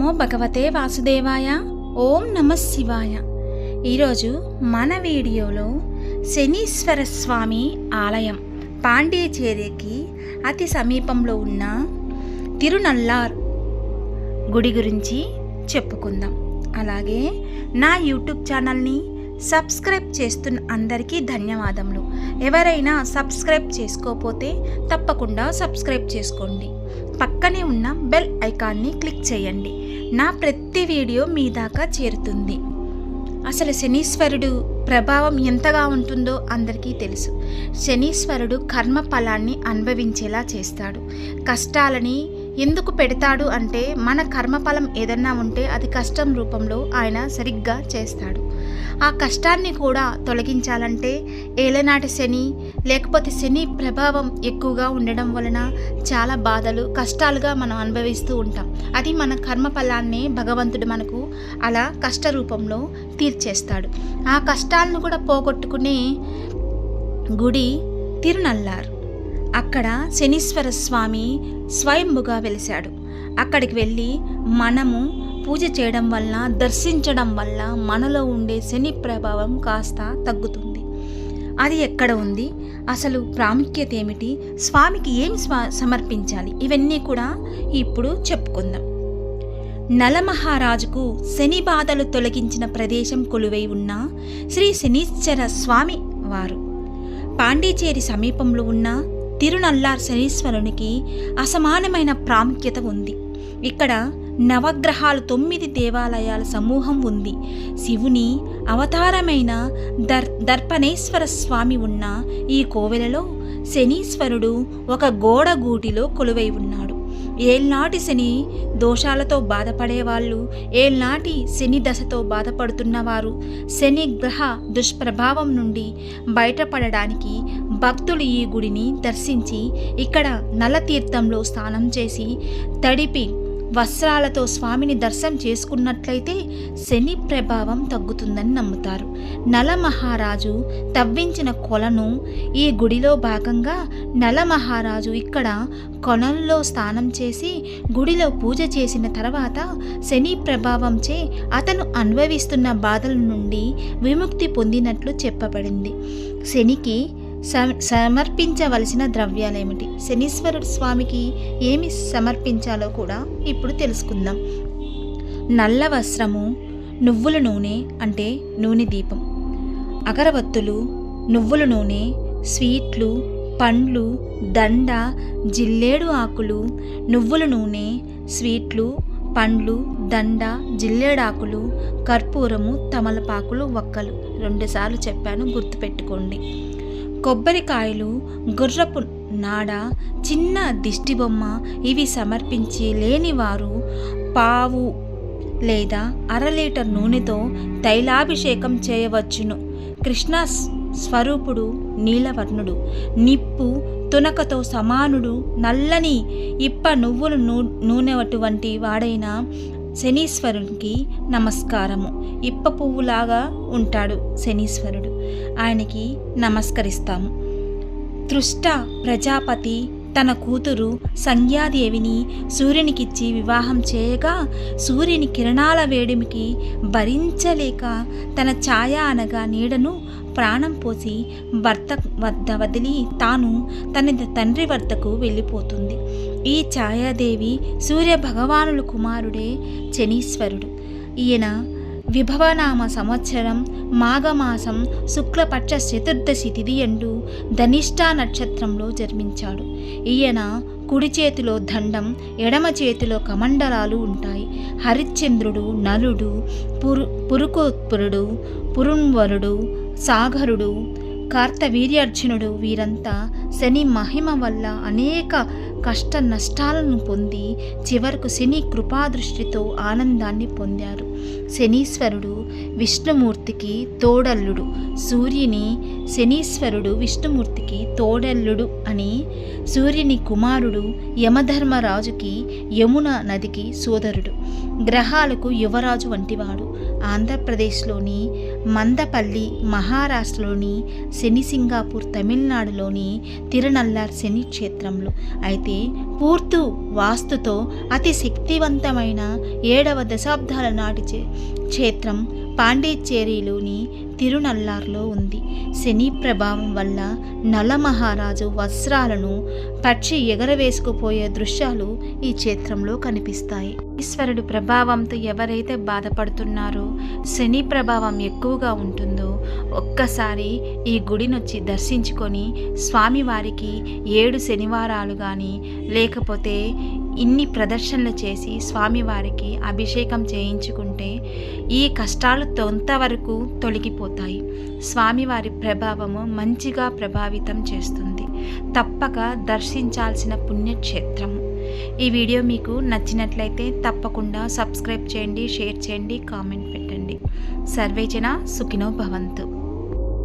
నమో భగవతే వాసుదేవాయ. ఓం నమ శివాయ. ఈరోజు మన వీడియోలో శనీశ్వర స్వామి ఆలయం పాండిచేరికి అతి సమీపంలో ఉన్న తిరునల్లార్ గుడి గురించి చెప్పుకుందాం. అలాగే నా యూట్యూబ్ ఛానల్ని సబ్స్క్రైబ్ చేస్తున్న అందరికీ ధన్యవాదములు. ఎవరైనా సబ్స్క్రైబ్ చేసుకోకపోతే తప్పకుండా సబ్స్క్రైబ్ చేసుకోండి. పక్కనే ఉన్న బెల్ ఐకాన్ని క్లిక్ చేయండి. నా ప్రతి వీడియో మీ దాకా చేరుతుంది. అసలు శనీశ్వరుడు ప్రభావం ఎంతగా ఉంటుందో అందరికీ తెలుసు. శనీశ్వరుడు కర్మ ఫలాన్ని అనుభవించేలా చేస్తాడు. కష్టాలని ఎందుకు పెడతాడు అంటే మన కర్మఫలం ఏదన్నా ఉంటే అది కష్టం రూపంలో ఆయన సరిగ్గా చేస్తాడు. ఆ కష్టాన్ని కూడా తొలగించాలంటే ఏలనాటి శని లేకపోతే శని ప్రభావం ఎక్కువగా ఉండడం వలన చాలా బాధలు కష్టాలుగా మనం అనుభవిస్తూ ఉంటాం. అది మన కర్మఫలాన్ని భగవంతుడు మనకు అలా కష్ట రూపంలో తీర్చేస్తాడు. ఆ కష్టాలను కూడా పోగొట్టుకునే గుడి తిరునల్లార్. అక్కడ శనీశ్వర స్వామి స్వయంభుగా వెలిశాడు. అక్కడికి వెళ్ళి మనము పూజ చేయడం వల్ల దర్శించడం వల్ల మనలో ఉండే శని ప్రభావం కాస్త తగ్గుతుంది. అది ఎక్కడ ఉంది? అసలు ప్రాముఖ్యత ఏమిటి? స్వామికి ఏం సమర్పించాలి? ఇవన్నీ కూడా ఇప్పుడు చెప్పుకుందాం. నలమహారాజుకు శని బాధలు తొలగించిన ప్రదేశం కొలువై ఉన్న శ్రీ శనీశ్వర స్వామి వారు. పాండిచేరి సమీపంలో ఉన్న తిరునల్లార్ శనీశ్వరునికి అసమానమైన ప్రాముఖ్యత ఉంది. ఇక్కడ నవగ్రహాలు తొమ్మిది దేవాలయాల సమూహం ఉంది. శివుని అవతారమైన దర్ దర్పణేశ్వర స్వామి ఉన్న ఈ కోవెలలో శనీశ్వరుడు ఒక గోడగూటిలో కొలువై ఉన్నాడు. ఏల్నాటి శని దోషాలతో బాధపడేవాళ్ళు ఏల్నాటి శని దశతో బాధపడుతున్నవారు శని గ్రహ దుష్ప్రభావం నుండి బయటపడడానికి భక్తులు ఈ గుడిని దర్శించి ఇక్కడ నలతీర్థంలో స్నానం చేసి తడిపి వస్త్రాలతో స్వామిని దర్శనం చేసుకున్నట్లయితే శని ప్రభావం తగ్గుతుందని నమ్ముతారు. నలమహారాజు తవ్వించిన కొలను ఈ గుడిలో భాగంగా నలమహారాజు ఇక్కడ కొలంలో స్నానం చేసి గుడిలో పూజ చేసిన తర్వాత శని ప్రభావంచే అతను అనుభవిస్తున్న బాధల నుండి విముక్తి పొందినట్లు చెప్పబడింది. శనికి సమర్పించవలసిన ద్రవ్యాలేమిటి? శనీశ్వరుడు స్వామికి ఏమి సమర్పించాలో కూడా ఇప్పుడు తెలుసుకుందాం. నల్ల వస్త్రము నువ్వుల నూనె అంటే నూనె దీపం. అగరవత్తులు నువ్వుల నూనె స్వీట్లు పండ్లు దండ జిల్లేడు ఆకులు నువ్వుల నూనె స్వీట్లు పండ్లు దండ జిల్లేడాకులు కర్పూరము తమలపాకులు వక్కలు. రెండుసార్లు చెప్పాను గుర్తుపెట్టుకోండి. కొబ్బరికాయలు గుర్రపు నాడ చిన్న దిష్టిబొమ్మ ఇవి సమర్పించి లేనివారు పావు లేదా అర లీటర్ నూనెతో తైలాభిషేకం చేయవచ్చును. కృష్ణ స్వరూపుడు నీలవర్ణుడు నిప్పు తునకతో సమానుడు నల్లని ఇప్ప నువ్వులు నూ నూనె అటువంటి వాడైన శనీశ్వరునికి నమస్కారము. ఇప్ప పువ్వులాగా ఉంటాడు శనీశ్వరుడు. ఆయనకి నమస్కరిస్తాము. తృష్ట ప్రజాపతి తన కూతురు సంధ్యాదేవిని సూర్యునికిచ్చి వివాహం చేయగా సూర్యుని కిరణాల వేడిమికి భరించలేక తన ఛాయ అనగా నీడను ప్రాణం పోసి భర్త వద్ద వదిలి తాను తన తండ్రి వద్దకు వెళ్ళిపోతుంది. ఈ ఛాయాదేవి సూర్య భగవానుల కుమారుడే శనీశ్వరుడు. ఈయన విభవనామ సంవత్సరం మాఘమాసం శుక్లపక్ష చతుర్దశి తిథి ఎండు ధనిష్టా నక్షత్రంలో జన్మించాడు. ఈయన కుడి చేతిలో దండం ఎడమ చేతిలో కమండలాలు ఉంటాయి. హరిశ్చంద్రుడు నలుడు పురు పురుకోత్పురుడు పురుణ్వరుడు సాగరుడు కార్తవీర్యార్జునుడు వీరంతా శని మహిమ వల్ల అనేక కష్ట నష్టాలను పొంది చివరకు శని కృపాదృష్టితో ఆనందాన్ని పొందారు. శనీశ్వరుడు విష్ణుమూర్తికి తోడల్లుడు. సూర్యుని శనీశ్వరుడు విష్ణుమూర్తికి తోడల్లుడు అని సూర్యుని కుమారుడు యమధర్మరాజుకి యమున నదికి సోదరుడు. గ్రహాలకు యువరాజు వంటివాడు. ఆంధ్రప్రదేశ్లోని మందపల్లి మహారాష్ట్రలోని శని సింగాపూర్ తమిళనాడులోని తిరునల్లార్ శని క్షేత్రంలో. అయితే పూర్తు వాస్తుతో అతి శక్తివంతమైన ఏడవ దశాబ్దాల నాటి చే- క్షేత్రం పాండిచ్చేరిలోని తిరునల్లార్లో ఉంది. శని ప్రభావం వల్ల నల మహారాజు వస్త్రాలను పక్షి ఎగరవేసుకుపోయే దృశ్యాలు ఈ చిత్రంలో కనిపిస్తాయి. ఈశ్వరుడు ప్రభావంతో ఎవరైతే బాధపడుతున్నారో శని ప్రభావం ఎక్కువగా ఉంటుందో ఒక్కసారి ఈ గుడినొచ్చి దర్శించుకొని స్వామివారికి ఏడు శనివారాలు కానీ లేకపోతే ఇన్ని ప్రదర్శనలు చేసి స్వామివారికి అభిషేకం చేయించుకుంటే ఈ కష్టాలు కొంతవరకు తొలగిపోతాయి. స్వామివారి ప్రభావము మంచిగా ప్రభావితం చేస్తుంది. తప్పక దర్శించాల్సిన పుణ్యక్షేత్రము ఈ వీడియో మీకు నచ్చినట్లయితే తప్పకుండా సబ్స్క్రైబ్ చేయండి షేర్ చేయండి కామెంట్ పెట్టండి. సర్వేజన సుఖినో భవంతు.